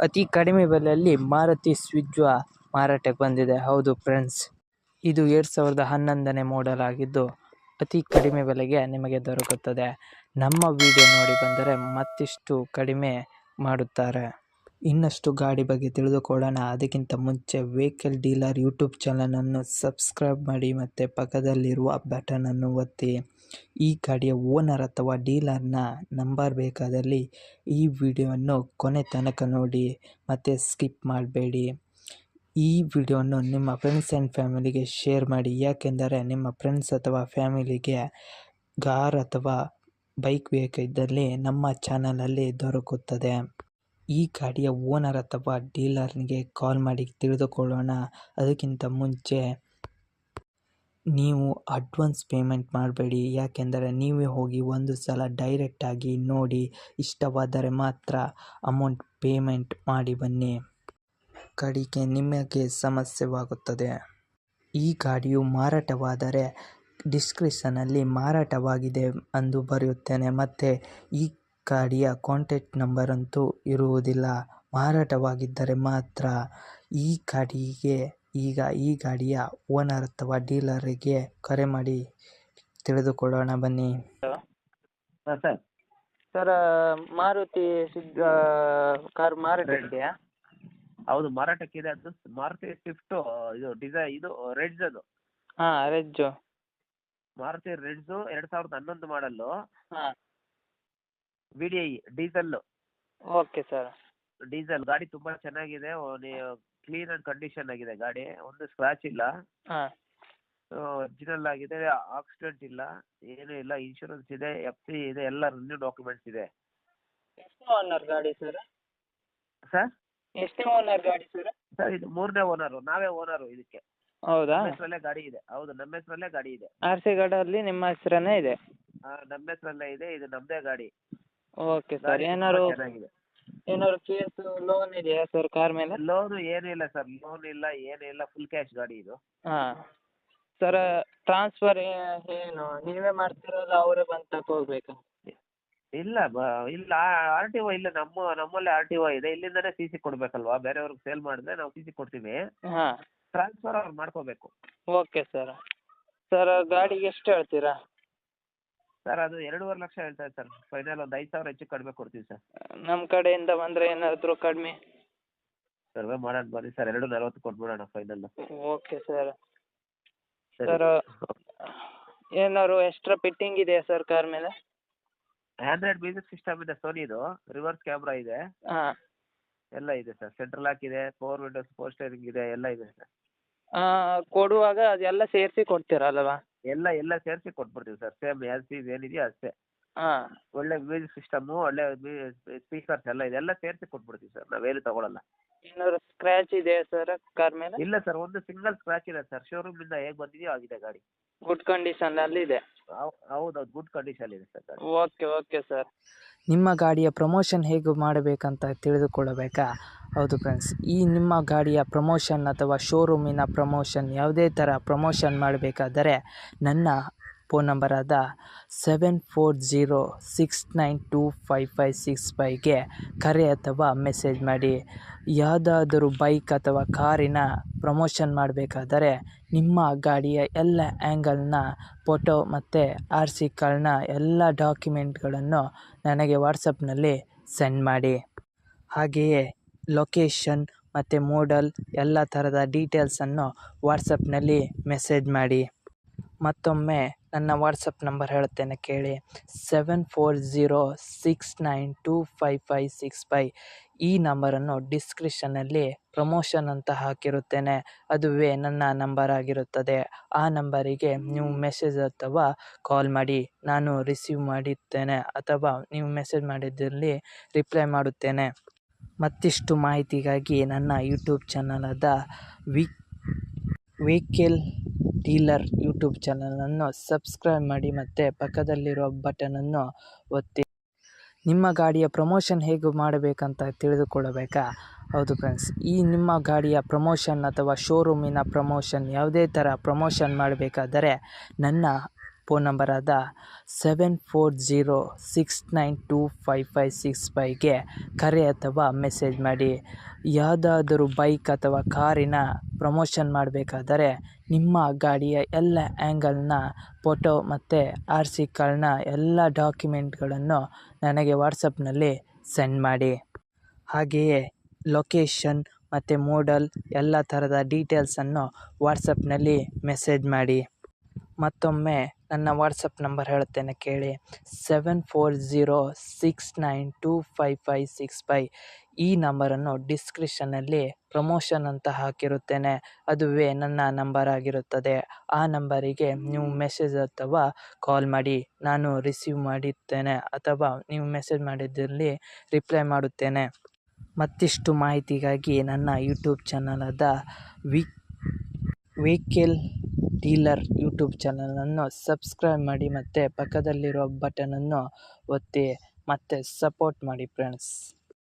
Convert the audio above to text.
ಅತಿ ಕಡಿಮೆ ಬೆಲೆಯಲ್ಲಿ ಮಾರುತಿ ಸ್ವಿಜ್ವಾ ಮಾರಾಟಕ್ಕೆ ಬಂದಿದೆ. ಹೌದು ಫ್ರೆಂಡ್ಸ್, ಇದು ಎರಡು ಸಾವಿರದ ಹನ್ನೊಂದನೇ ಮಾಡೆಲ್ ಆಗಿದ್ದು ಅತಿ ಕಡಿಮೆ ಬೆಲೆಗೆ ನಿಮಗೆ ದೊರಕುತ್ತದೆ. ನಮ್ಮ ವಿಡಿಯೋ ನೋಡಿ ಬಂದರೆ ಮತ್ತಿಷ್ಟು ಕಡಿಮೆ ಮಾಡುತ್ತಾರೆ. ಇನ್ನಷ್ಟು ಗಾಡಿ ಬಗ್ಗೆ ತಿಳಿದುಕೊಳ್ಳೋಣ. ಅದಕ್ಕಿಂತ ಮುಂಚೆ ವೆಹಿಕಲ್ ಡೀಲರ್ ಯೂಟ್ಯೂಬ್ ಚಾನಲನ್ನು ಸಬ್ಸ್ಕ್ರೈಬ್ ಮಾಡಿ ಮತ್ತು ಪಕ್ಕದಲ್ಲಿರುವ ಬಟನನ್ನು ಒತ್ತಿ. ಈ ಗಾಡಿಯ ಓನರ್ ಅಥವಾ ಡೀಲರ್ನ ನಂಬರ್ ಬೇಕಾದಲ್ಲಿ ಈ ವಿಡಿಯೋವನ್ನು ಕೊನೆ ತನಕ ನೋಡಿ ಮತ್ತು ಸ್ಕಿಪ್ ಮಾಡಬೇಡಿ. ಈ ವಿಡಿಯೋವನ್ನು ನಿಮ್ಮ ಫ್ರೆಂಡ್ಸ್ ಆ್ಯಂಡ್ ಫ್ಯಾಮಿಲಿಗೆ ಶೇರ್ ಮಾಡಿ. ಯಾಕೆಂದರೆ ನಿಮ್ಮ ಫ್ರೆಂಡ್ಸ್ ಅಥವಾ ಫ್ಯಾಮಿಲಿಗೆ ಕಾರ್ ಅಥವಾ ಬೈಕ್ ಬೇಕಿದ್ದಲ್ಲಿ ನಮ್ಮ ಚಾನಲಲ್ಲಿ ದೊರಕುತ್ತದೆ. ಈ ಗಾಡಿಯ ಓನರ್ ಅಥವಾ ಡೀಲರ್ನಿಗೆ ಕಾಲ್ ಮಾಡಿ ತಿಳಿದುಕೊಳ್ಳೋಣ. ಅದಕ್ಕಿಂತ ಮುಂಚೆ ನೀವು ಅಡ್ವಾನ್ಸ್ ಪೇಮೆಂಟ್ ಮಾಡಬೇಡಿ. ಯಾಕೆಂದರೆ ನೀವೇ ಹೋಗಿ ಒಂದು ಸಲ ಡೈರೆಕ್ಟಾಗಿ ನೋಡಿ. ಇಷ್ಟವಾದರೆ ಮಾತ್ರ ಅಮೌಂಟ್ ಪೇಮೆಂಟ್ ಮಾಡಿ ಬನ್ನಿ. ಕಡೆಗೆ ನಿಮಗೆ ಸಮಸ್ಯೆವಾಗುತ್ತದೆ. ಈ ಗಾಡಿಯು ಮಾರಾಟವಾದರೆ ಡಿಸ್ಕ್ರಿಪ್ಷನಲ್ಲಿ ಮಾರಾಟವಾಗಿದೆ ಎಂದು ಬರೆಯುತ್ತೇನೆ. ಮತ್ತು ಈ ಗಾಡಿಯ ಕಾಂಟ್ಯಾಕ್ಟ್ ನಂಬರ್ ಅಂತೂ ಇರುವುದಿಲ್ಲ. ಮಾರಾಟವಾಗಿದ್ದರೆ ಮಾತ್ರ ಈ ಗಾಡಿಗೆ ಈಗ ಈ ಗಾಡಿಯ ಓನರ್ ಅಥವಾ ಡೀಲರಿಗೆ ಕರೆ ಮಾಡಿ. ತಿಳಿದುಕೊಳ್ಳೋಣ ಬನ್ನಿ. ಹಾಂ ಸರ್. ಸರ್ ಮಾರುತಿ ಸಿಗ್ ಕಾರ್ ಮಾರಾಟಕ್ಕೆ ಹೌದು ಮಾರಾಟಕ್ಕಿದೆ ಅದು ಮಾರುತಿ ಸ್ವಿಫ್ಟ್ ಇದು ಡಿಸೈ ಇದು ರೆಡ್ಜ್ ಅದು. ಹಾ ರೆಡ್ಜ್. ಮಾರುತಿ ರೆಡ್ಜ್ ಎರಡು ಸಾವಿರದ ಹನ್ನೊಂದು ಮಾಡಲ್ಲು. ಹಾಂ. V D I diesel. Okay sir. Diesel ಗಾಡಿ ತುಂಬಾ ಚೆನ್ನಾಗಿದೆ. ಕ್ಲೀನ್ ಅಂಡ್ ಕಂಡೀಷನ್ ಆಗಿದೆ ಗಾಡಿ. ಒಂದು ಸ್ಕ್ರಾಚ್ ಇಲ್ಲ. ಹಾಂ. ಒರಿಜಿನಲ್ ಆಗಿದೆ ಆಕ್ಸಿಡೆಂಟ್ ಇಲ್ಲ ಏನೂ ಇಲ್ಲ ಇನ್ಶೂರೆನ್ಸ್ ಇದೆ ಎಫ್ ಸಿ ಇದೆ ಎಲ್ಲ ರಿನ್ಯೂ ಡಾಕ್ಯುಮೆಂಟ್ಸ್ ಇದೆ. ಎಷ್ಟು ಓನರ್ ಗಾಡಿ ಸರ್? ಸರ್ ಎಷ್ಟೇ ಓನರ್ ಗಾಡಿ ಸರ್? ಸರ್ ಇದು ಮೂರನೇ ಓನರು ನಾವೇ ಓನರು ಇದಕ್ಕೆ. ಹೌದಾ? ನಮ್ಮ ಹೆಸರಲ್ಲೇ ಗಾಡಿ ಇದೆ. ಹೌದು ನಮ್ಮ ಹೆಸರಲ್ಲೇ ಗಾಡಿ ಇದೆ. ಆರ್ ಸಿ ಗಾರ್ಡಲ್ಲಿ ನಿಮ್ಮ ಹೆಸರನ್ನೇ ಇದೆ. ನಮ್ಮ ಹೆಸರಲ್ಲೇ ಇದೆ ಇದು ನಮ್ಮದೇ ಗಾಡಿ. ಓಕೆ ಸರ್ ಏನಾದ್ರು ಏನಾದ್ರು ಕೇಸು ಲೋನ್ ಇದೆಯಾ ಸರ್ ಕಾರ್ ಮೇಲೆ? ಲೋನು ಏನೂ ಇಲ್ಲ ಸರ್ ಲೋನ್ ಇಲ್ಲ ಏನೂ ಇಲ್ಲ. ಫುಲ್ ಕ್ಯಾಶ್ ಗಾಡಿ ಇದು. ಹಾಂ. ಸರ್ ಟ್ರಾನ್ಸ್ಫರ್ ಏನು? ನೀವೇ ಮಾಡ್ತಿರೋದು ಅವರೇ ಬಂದು ತಗೋಬೇಕಾ ಇಲ್ಲ ಬ ಇಲ್ಲ ಆರ್ ಟಿ ಒ ಇಲ್ಲ. ನಮ್ಮ ನಮ್ಮಲ್ಲಿ ಆರ್ ಟಿ ಒ ಇದೆ. ಇಲ್ಲಿಂದನೇ ಸಿ ಸಿ ಕೊಡಬೇಕಲ್ವಾ? ಬೇರೆಯವ್ರಿಗೆ ಸೇಲ್ ಮಾಡಿದ್ರೆ ನಾವು ಸಿ ಸಿ ಕೊಡ್ತೀವಿ. ಹಾಂ. ಟ್ರಾನ್ಸ್ಫರ್ ಅವ್ರು ಮಾಡ್ಕೋಬೇಕು. ಓಕೆ ಸರ್ ಸರ್ ಗಾಡಿಗೆ ಎಷ್ಟು ಹೇಳ್ತೀರಾ? ಸರ್ ಅದು ಎರಡೂವರೆ ಲಕ್ಷ ಹೇಳ್ತಾರೆ ಸರ್ ಫೈನಲ್ ಒಂದು ಐದು ಸಾವಿರ ಹೆಚ್ಚು ಕಡಿಮೆ ಕೊಡ್ತೀವಿ ಸರ್ ನಮ್ಮ ಕಡೆಯಿಂದ ಬಂದರೆ ಏನಾದರೂ ಕಡಿಮೆ. ಸರ್ವೆ ಮಾಡೋಣ ಬನ್ನಿ ಸರ್ ಎರಡು ನಲ್ವತ್ತು ಕೊಟ್ಬಿಡೋಣ ಫೈನಲ್ ಓಕೆ ಸರ್. ಸರಿ ಏನಾದ್ರು ಎಕ್ಸ್ಟ್ರಾ ಫಿಟ್ಟಿಂಗ್ ಇದೆಯಾ ಸರ್ ಕಾರ್ ಮೇಲೆ? ಆಂಡ್ರಾಯ್ಡ್ ಮ್ಯೂಸಿಕ್ ಸಿಸ್ಟಮ್ ಇದೆ ಸೋನಿದು ರಿವರ್ಸ್ ಕ್ಯಾಮ್ರಾ ಇದೆ. ಹಾಂ. ಎಲ್ಲ ಇದೆ ಸರ್ ಸೆಂಟ್ರಲ್ ಲಾಕ್ ಇದೆ ಫೋರ್ ವಿಂಡೋಸ್ ಪವರ್ ಸ್ಟೇರಿಂಗ್ ಇದೆ ಎಲ್ಲ ಇದೆ ಸರ್ ಕೊಡುವಾಗ ಅದೆಲ್ಲ ಸೇರಿಸಿ ಕೊಡ್ತೀರಲ್ವಾ? ಎಲ್ಲ ಎಲ್ಲ ಸೇರಿಸಿ ಕೊಟ್ಬಿಡ್ತೀವಿ ಸರ್. ಸೇಮ್ ಎಲ್ ಸಿ ಏನಿದೆಯೋ ಅಷ್ಟೇ. ಹಾಂ. ಒಳ್ಳೆ ಮ್ಯೂಸಿಕ್ ಸಿಸ್ಟಮ್ ಒಳ್ಳೆ ಸ್ಪೀಕರ್ಸ್ ಎಲ್ಲ ಇದೆಲ್ಲ ಸೇರಿಸಿ ಕೊಟ್ಬಿಡ್ತೀವಿ ಸರ್. ನಾವೇನು ತಗೊಳಲ್ಲ. ಏನಾದ್ರು ಸ್ಕ್ರ್ಯಾಚ್ ಇದೆಯಾ ಸರ್ ಕಾರ್ ಮೇಲೆ? ಇಲ್ಲ ಸರ್. ಒಂದು ಸಿಂಗಲ್ ಸ್ಕ್ರಾಚ್ ಇದೆ ಸರ್. ಶೋರೂಮ್ ಇಂದ ಹೇಗೆ ಬಂದಿದೆಯೋ ಆಗಿದೆ ಗಾಡಿ. ಗುಡ್ ಕಂಡೀಷನಲ್ಲಿ ಇದೆ ಹೌದು ಹೌದು ಗುಡ್ ಕಂಡೀಷನ್ ಇದೆ ಸರ್ ಗಾಡಿ. ಓಕೆ ಓಕೆ ಸರ್ ನಿಮ್ಮ ಗಾಡಿಯ ಪ್ರಮೋಷನ್ ಹೇಗೆ ಮಾಡಬೇಕಂತ ತಿಳಿದುಕೊಳ್ಳಬೇಕಾ? ಹೌದು ಫ್ರೆಂಡ್ಸ್ ಈ ನಿಮ್ಮ ಗಾಡಿಯ ಪ್ರಮೋಷನ್ ಅಥವಾ ಶೋರೂಮಿನ ಪ್ರಮೋಷನ್ ಯಾವುದೇ ಥರ ಪ್ರಮೋಷನ್ ಮಾಡಬೇಕಾದರೆ ನನ್ನ phone ನಂಬರಾದ seven four zero six nine two five five six ಫೈಗೆ ಕರೆ ಅಥವಾ ಮೆಸೇಜ್ ಮಾಡಿ. ಯಾವುದಾದರೂ ಬೈಕ್ ಅಥವಾ ಕಾರಿನ ಪ್ರಮೋಷನ್ ಮಾಡಬೇಕಾದರೆ ನಿಮ್ಮ ಗಾಡಿಯ ಎಲ್ಲ ಆ್ಯಂಗಲ್ನ ಫೋಟೋ ಮತ್ತು ಆರ್ ಸಿ ಕಾರ್ಡ್ನ ಎಲ್ಲ ಡಾಕ್ಯುಮೆಂಟ್ಗಳನ್ನು ನನಗೆ ವಾಟ್ಸಪ್ನಲ್ಲಿ ಸೆಂಡ್ ಮಾಡಿ. ಹಾಗೆಯೇ ಲೊಕೇಶನ್ ಮತ್ತು ಮೋಡಲ್ ಎಲ್ಲ ಥರದ ಡೀಟೇಲ್ಸನ್ನು ವಾಟ್ಸಪ್ನಲ್ಲಿ ಮೆಸೇಜ್ ಮಾಡಿ. ಮತ್ತೊಮ್ಮೆ ನನ್ನ ವಾಟ್ಸಪ್ ನಂಬರ್ ಹೇಳುತ್ತೇನೆ ಕೇಳಿ. Seven four zero six nine two five five six five ಈ ನಂಬರನ್ನು ಡಿಸ್ಕ್ರಿಪ್ಷನಲ್ಲಿ ಪ್ರಮೋಷನ್ ಅಂತ ಹಾಕಿರುತ್ತೇನೆ. ಅದುವೇ ನನ್ನ ನಂಬರ್ ಆಗಿರುತ್ತದೆ. ಆ ನಂಬರಿಗೆ ನೀವು ಮೆಸೇಜ್ ಅಥವಾ ಕಾಲ್ ಮಾಡಿ. ನಾನು ರಿಸೀವ್ ಮಾಡುತ್ತೇನೆ ಅಥವಾ ನೀವು ಮೆಸೇಜ್ ಮಾಡಿದ್ದಲ್ಲಿ ರಿಪ್ಲೈ ಮಾಡುತ್ತೇನೆ. ಮತ್ತಿಷ್ಟು ಮಾಹಿತಿಗಾಗಿ ನನ್ನ ಯೂಟ್ಯೂಬ್ ಚಾನಲಾದ ವಿ ವೆಹಿಕಲ್ ಡೀಲರ್ ಯೂಟ್ಯೂಬ್ ಚಾನಲನ್ನು ಸಬ್ಸ್ಕ್ರೈಬ್ ಮಾಡಿ ಮತ್ತು ಪಕ್ಕದಲ್ಲಿರುವ ಬಟನನ್ನು ಒತ್ತಿ. ನಿಮ್ಮ ಗಾಡಿಯ ಪ್ರಮೋಷನ್ ಹೇಗೆ ಮಾಡಬೇಕಂತ ತಿಳಿದುಕೊಳ್ಳಬೇಕಾ? ಹೌದು ಫ್ರೆಂಡ್ಸ್, ಈ ನಿಮ್ಮ ಗಾಡಿಯ ಪ್ರಮೋಷನ್ ಅಥವಾ ಶೋರೂಮಿನ ಪ್ರಮೋಷನ್ ಯಾವುದೇ ಥರ ಪ್ರಮೋಷನ್ ಮಾಡಬೇಕಾದರೆ ನನ್ನ phone ನಂಬರಾದ seven four zero six nine two five five six ಫೈಗೆ ಕರೆ ಅಥವಾ ಮೆಸೇಜ್ ಮಾಡಿ. ಯಾವುದಾದರೂ ಬೈಕ್ ಅಥವಾ ಕಾರಿನ ಪ್ರಮೋಷನ್ ಮಾಡಬೇಕಾದರೆ ನಿಮ್ಮ ಗಾಡಿಯ ಎಲ್ಲ ಆ್ಯಂಗಲ್ನ, ಫೋಟೋ ಮತ್ತು ಆರ್ ಸಿ ಕಾರ್ಡ್ನ ಎಲ್ಲ ಡಾಕ್ಯುಮೆಂಟ್ಗಳನ್ನು ನನಗೆ ವಾಟ್ಸಪ್ನಲ್ಲಿ ಸೆಂಡ್ ಮಾಡಿ. ಹಾಗೆಯೇ ಲೊಕೇಶನ್ ಮತ್ತು ಮೋಡಲ್ ಎಲ್ಲ ಥರದ ಡೀಟೇಲ್ಸನ್ನು ವಾಟ್ಸಪ್ನಲ್ಲಿ ಮೆಸೇಜ್ ಮಾಡಿ. ಮತ್ತೊಮ್ಮೆ ನನ್ನ ವಾಟ್ಸಪ್ ನಂಬರ್ ಹೇಳುತ್ತೇನೆ ಕೇಳಿ. Seven four zero six nine two five five six five ಈ ನಂಬರನ್ನು ಡಿಸ್ಕ್ರಿಪ್ಷನ್ನಲ್ಲಿ ಪ್ರಮೋಷನ್ ಅಂತ ಹಾಕಿರುತ್ತೇನೆ. ಅದುವೇ ನನ್ನ ನಂಬರ್ ಆಗಿರುತ್ತದೆ. ಆ ನಂಬರಿಗೆ ನೀವು ಮೆಸೇಜ್ ಅಥವಾ ಕಾಲ್ ಮಾಡಿ. ನಾನು ರಿಸೀವ್ ಮಾಡುತ್ತೇನೆ ಅಥವಾ ನೀವು ಮೆಸೇಜ್ ಮಾಡಿದ್ದಲ್ಲಿ ರಿಪ್ಲೈ ಮಾಡುತ್ತೇನೆ. ಮತ್ತಿಷ್ಟು ಮಾಹಿತಿಗಾಗಿ ನನ್ನ ಯೂಟ್ಯೂಬ್ ಚಾನಲಾದ ವಿ ವೆಹಿಕಲ್ ಡೀಲರ್ ಯೂಟ್ಯೂಬ್ ಚಾನಲನ್ನು ಸಬ್ಸ್ಕ್ರೈಬ್ ಮಾಡಿ ಮತ್ತು ಪಕ್ಕದಲ್ಲಿರೋ ಬಟನನ್ನು ಒತ್ತಿ ಮತ್ತು ಸಪೋರ್ಟ್ ಮಾಡಿ ಫ್ರೆಂಡ್ಸ್.